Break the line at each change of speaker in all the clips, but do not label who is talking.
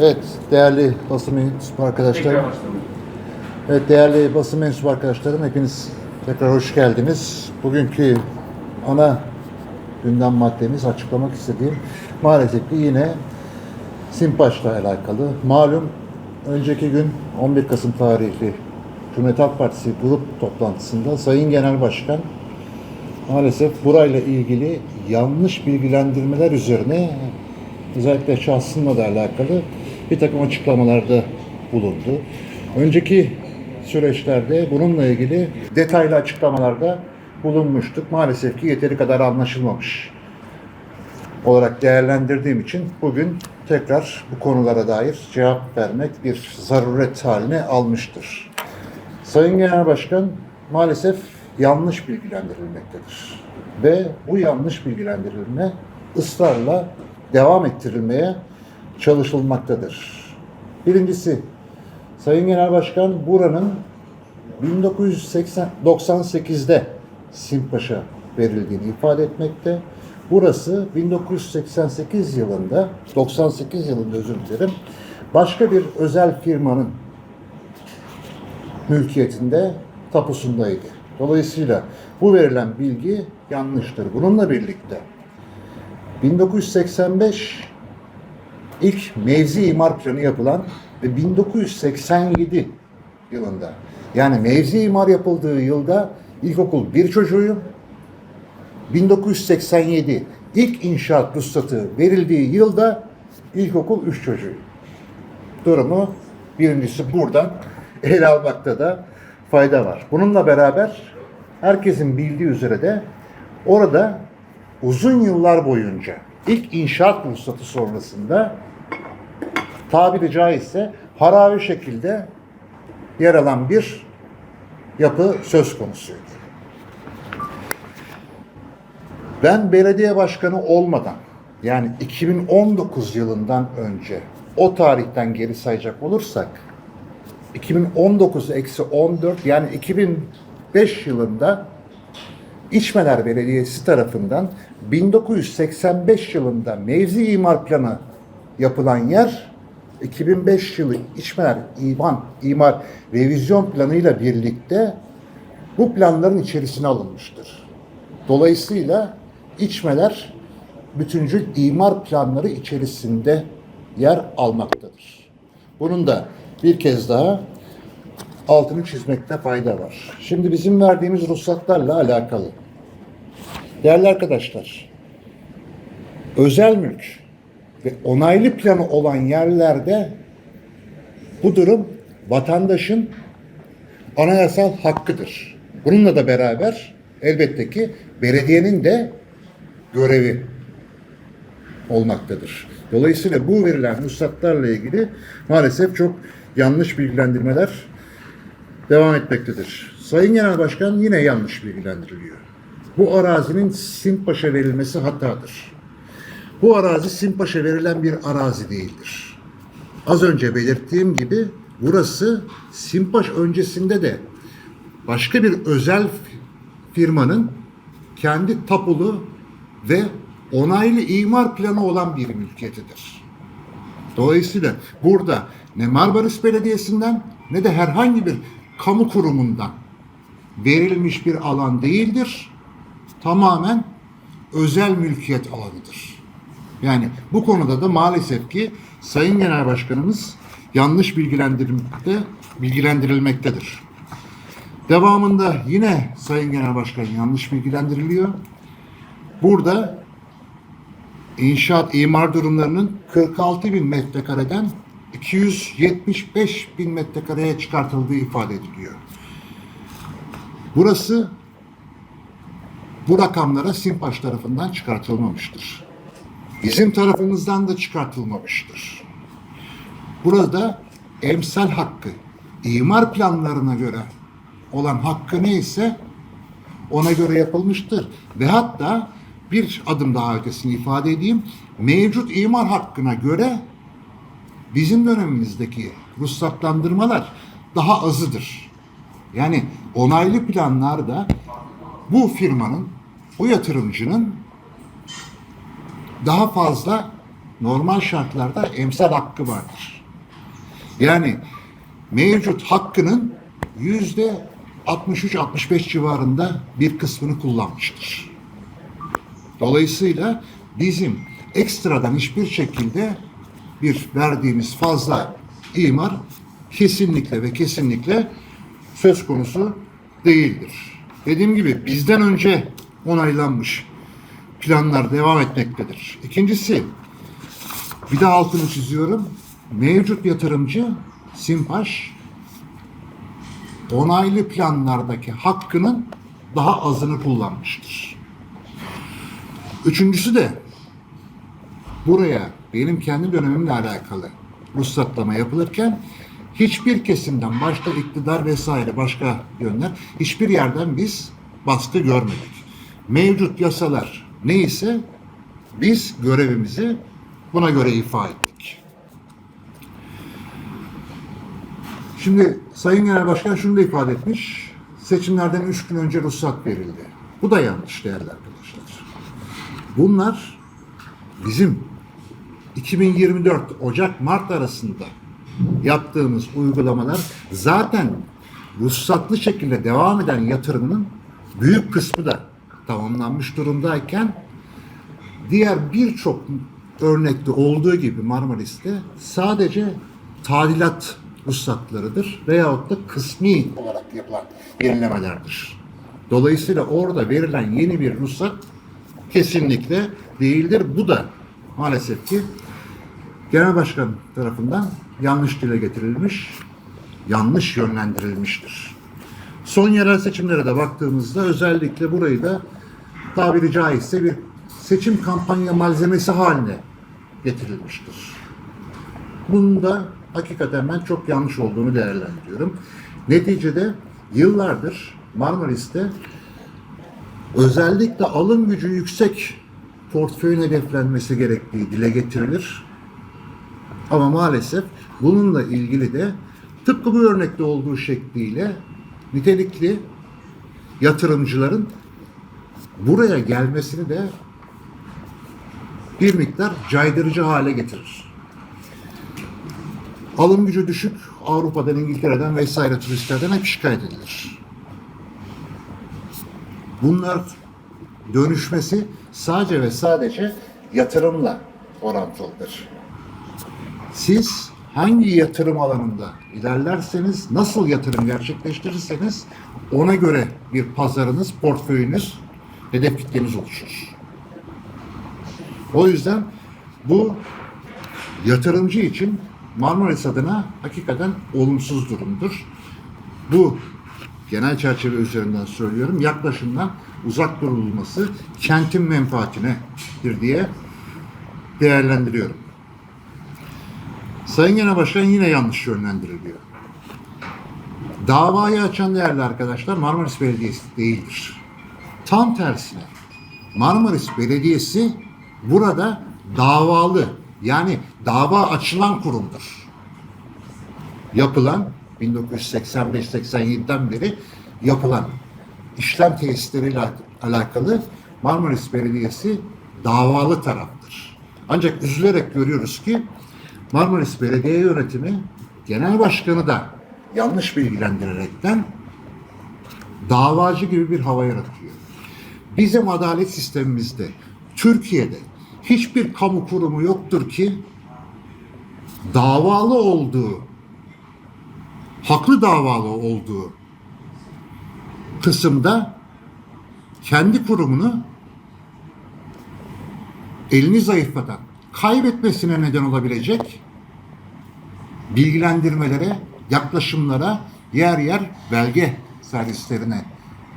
Evet, değerli basın mensubu arkadaşlarım. Evet, değerli basın mensubu arkadaşlarım, hepiniz tekrar hoş geldiniz. Bugünkü ana gündem maddemiz açıklamak istediğim maalesef ki yine Simpaş'la alakalı. Malum önceki gün 11 Kasım tarihli Cumhuriyet Halk Partisi grup toplantısında Sayın Genel Başkan maalesef burayla ilgili yanlış bilgilendirmeler üzerine özellikle şahsımla da alakalı bir takım açıklamalarda bulundu. Önceki süreçlerde bununla ilgili detaylı açıklamalarda bulunmuştuk. Maalesef ki yeteri kadar anlaşılmamış olarak değerlendirdiğim için bugün tekrar bu konulara dair cevap vermek bir zaruret haline almıştır. Sayın Genel Başkan maalesef yanlış bilgilendirilmektedir. Ve bu yanlış bilgilendirilme ısrarla devam ettirilmeye çalışılmaktadır. Birincisi, Sayın Genel Başkan buranın 1998'de Simpaş'a verildiğini ifade etmekte. Burası 1988 yılında, 98 yılında özür dilerim, başka bir özel firmanın mülkiyetinde tapusundaydı. Dolayısıyla bu verilen bilgi yanlıştır. Bununla birlikte 1985 ilk mevzi imar planı yapılan ve 1987 yılında yani mevzi imar yapıldığı yılda ilkokul bir çocuğuyum. 1987 ilk inşaat ruhsatı verildiği yılda ilkokul 3 çocuğuyum. Durumu birincisi buradan ele almakta da fayda var. Bununla beraber herkesin bildiği üzere de orada uzun yıllar boyunca ilk inşaat ruhsatı sonrasında tabiri caizse haravi şekilde yer alan bir yapı söz konusuydu. Ben belediye başkanı olmadan yani 2019 yılından önce o tarihten geri sayacak olursak 2019 eksi 14 yani 2005 yılında İçmeler Belediyesi tarafından 1985 yılında mevzi imar planı yapılan yer 2005 yılı İçmeler İman İmar Revizyon Planı birlikte bu planların içerisine alınmıştır. Dolayısıyla İçmeler bütüncül imar planları içerisinde yer almaktadır. Bunun da bir kez daha altını çizmekte fayda var. Şimdi bizim verdiğimiz ruhsatlarla alakalı. Değerli arkadaşlar, özel mülk ve onaylı planı olan yerlerde bu durum vatandaşın anayasal hakkıdır. Bununla da beraber elbette ki belediyenin de görevi olmaktadır. Dolayısıyla bu verilen ruhsatlarla ilgili maalesef çok yanlış bilgilendirmeler devam etmektedir. Sayın Genel Başkan yine yanlış bilgilendiriliyor. Bu arazinin Simpaş'a verilmesi hatadır. Bu arazi Simpaş'a verilen bir arazi değildir. Az önce belirttiğim gibi burası Simpaş öncesinde de başka bir özel firmanın kendi tapulu ve onaylı imar planı olan bir mülkiyetidir. Dolayısıyla burada ne Marmaris Belediyesi'nden ne de herhangi bir kamu kurumundan verilmiş bir alan değildir. Tamamen özel mülkiyet alanıdır. Yani bu konuda da maalesef ki Sayın Genel Başkanımız yanlış bilgilendirilmekte, bilgilendirilmektedir. Devamında yine Sayın Genel Başkan yanlış bilgilendiriliyor. Burada inşaat imar durumlarının 46 bin metrekareden 275 bin metrekareye çıkartıldığı ifade ediliyor. Burası bu rakamlara Simpaş tarafından çıkartılmamıştır. Bizim tarafımızdan da çıkartılmamıştır. Burada emsal hakkı, imar planlarına göre olan hakkı neyse ona göre yapılmıştır. Ve hatta bir adım daha ötesini ifade edeyim. Mevcut imar hakkına göre bizim dönemimizdeki ruhsatlandırmalar daha azıdır. Yani onaylı planlarda bu firmanın, o yatırımcının daha fazla normal şartlarda emsal hakkı vardır. Yani mevcut hakkının yüzde 63-65 civarında bir kısmını kullanmıştır. Dolayısıyla bizim ekstradan hiçbir şekilde bir verdiğimiz fazla imar kesinlikle ve kesinlikle söz konusu değildir. Dediğim gibi bizden önce onaylanmış planlar devam etmektedir. İkincisi, bir de altını çiziyorum. Mevcut yatırımcı Simpaş onaylı planlardaki hakkının daha azını kullanmıştır. Üçüncüsü de buraya benim kendi dönemimle alakalı ruhsatlama yapılırken hiçbir kesimden başta iktidar vesaire başka yönler hiçbir yerden biz baskı görmedik. Mevcut yasalar neyse biz görevimizi buna göre ifa ettik. Şimdi Sayın Genel Başkan şunu da ifade etmiş. Seçimlerden üç gün önce ruhsat verildi. Bu da yanlış değerli arkadaşlar. Bunlar bizim 2024 Ocak-Mart arasında yaptığımız uygulamalar zaten ruhsatlı şekilde devam eden yatırımının büyük kısmı da tamamlanmış durumdayken diğer birçok örnekte olduğu gibi Marmaris'te sadece tadilat ruhsatlarıdır veyahut da kısmi olarak yapılan yenilemelerdir. Dolayısıyla orada verilen yeni bir ruhsat kesinlikle değildir. Bu da maalesef ki Genel Başkan tarafından yanlış dile getirilmiş, yanlış yönlendirilmiştir. Son yerel seçimlere de baktığımızda özellikle burayı da tabiri caizse bir seçim kampanya malzemesi haline getirilmiştir. Bunun da hakikaten ben çok yanlış olduğunu değerlendiriyorum. Neticede yıllardır Marmaris'te özellikle alım gücü yüksek portföyün hedeflenmesi gerektiği dile getirilir. Ama maalesef bununla ilgili de tıpkı bu örnekte olduğu şekliyle nitelikli yatırımcıların buraya gelmesini de bir miktar caydırıcı hale getirir. Alım gücü düşük Avrupa'dan, İngiltere'den vesaire turistlerden hep şikayet edilir. Bunlar dönüşmesi sadece ve sadece yatırımla orantılıdır. Siz hangi yatırım alanında ilerlerseniz, nasıl yatırım gerçekleştirirseniz ona göre bir pazarınız, portföyünüz, hedef kitleniz oluşur. O yüzden bu yatırımcı için Marmaris adına hakikaten olumsuz durumdur. Bu genel çerçeve üzerinden söylüyorum. Yaklaşımdan uzak durulması kentin menfaatinedir diye değerlendiriyorum. Sayın Genel Başkan yine yanlış yönlendiriliyor. Davayı açan değerli arkadaşlar Marmaris Belediyesi değildir. Tam tersine Marmaris Belediyesi burada davalı yani dava açılan kurumdur. Yapılan 1985-87'den beri yapılan işlem tesisleriyle alakalı Marmaris Belediyesi davalı taraftır. Ancak üzülerek görüyoruz ki Marmaris Belediye Yönetimi Genel Başkanı da yanlış bilgilendirerekten davacı gibi bir hava yaratıyor. Bizim adalet sistemimizde, Türkiye'de hiçbir kamu kurumu yoktur ki davalı olduğu, haklı davalı olduğu kısımda kendi kurumunu elini zayıflatan, kaybetmesine neden olabilecek bilgilendirmelere, yaklaşımlara yer yer belge servislerine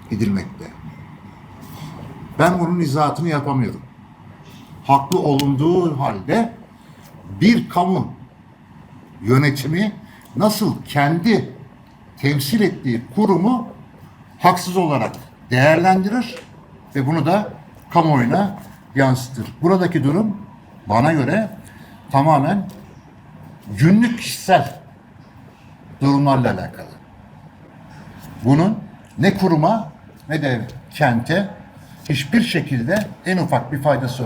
gidilmekte. Ben bunun izahatını yapamıyorum. Haklı olunduğu halde bir kamu yönetimi nasıl kendi temsil ettiği kurumu haksız olarak değerlendirir ve bunu da kamuoyuna yansıtır. Buradaki durum bana göre tamamen günlük kişisel durumlarla alakalı. Bunun ne kuruma ne de kente hiçbir şekilde en ufak bir faydası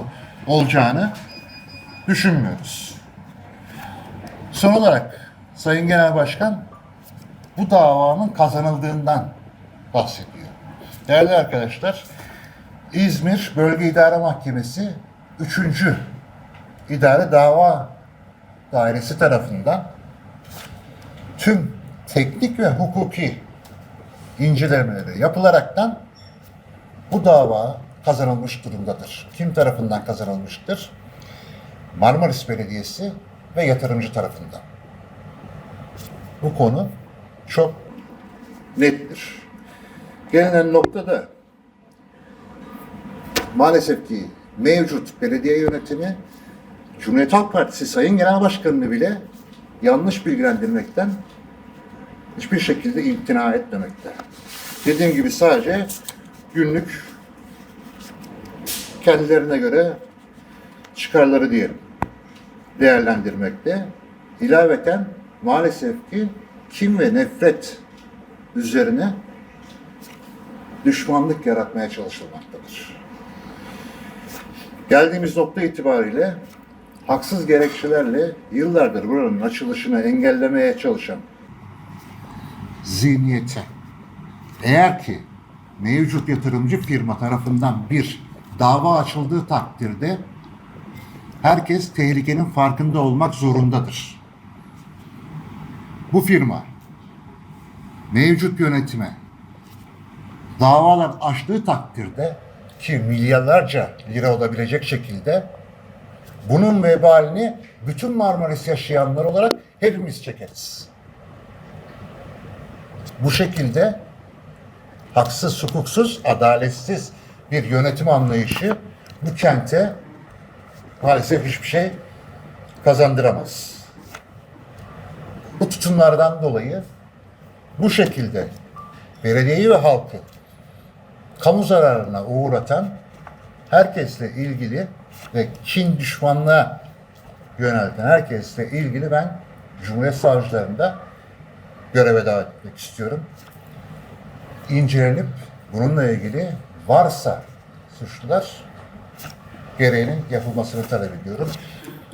olacağını düşünmüyoruz. Son olarak Sayın Genel Başkan bu davanın kazanıldığından bahsediyor. Değerli arkadaşlar, İzmir Bölge İdare Mahkemesi 3. İdare Dava Dairesi tarafından tüm teknik ve hukuki incelemeleri yapılaraktan bu dava kazanılmış durumdadır. Kim tarafından kazanılmıştır? Marmaris Belediyesi ve yatırımcı tarafından. Bu konu çok nettir. Gelinen noktada maalesef ki mevcut belediye yönetimi Cumhuriyet Halk Partisi Sayın Genel Başkanı'nı bile yanlış bilgilendirmekten hiçbir şekilde imtina etmemekte. Dediğim gibi sadece günlük kendilerine göre çıkarları diyelim değerlendirmekte. İlaveten maalesef ki kim ve nefret üzerine düşmanlık yaratmaya çalışılmaktadır. Geldiğimiz nokta itibariyle haksız gerekçelerle yıllardır buranın açılışını engellemeye çalışan zihniyete eğer ki mevcut yatırımcı firma tarafından bir dava açıldığı takdirde herkes tehlikenin farkında olmak zorundadır. Bu firma mevcut yönetime davalar açtığı takdirde ki milyarlarca lira olabilecek şekilde bunun vebalini bütün Marmaris yaşayanlar olarak hepimiz çekeriz. Bu şekilde haksız, hukuksuz, adaletsiz bir yönetim anlayışı bu kente maalesef hiçbir şey kazandıramaz. Bu tutumlardan dolayı bu şekilde belediyeyi ve halkı kamu zararına uğratan herkesle ilgili ve kin düşmanlığa yönelten herkesle ilgili ben Cumhuriyet Savcılarında göreve davet etmek istiyorum. İncelenip bununla ilgili varsa suçlular gereğinin yapılmasını talep ediyorum.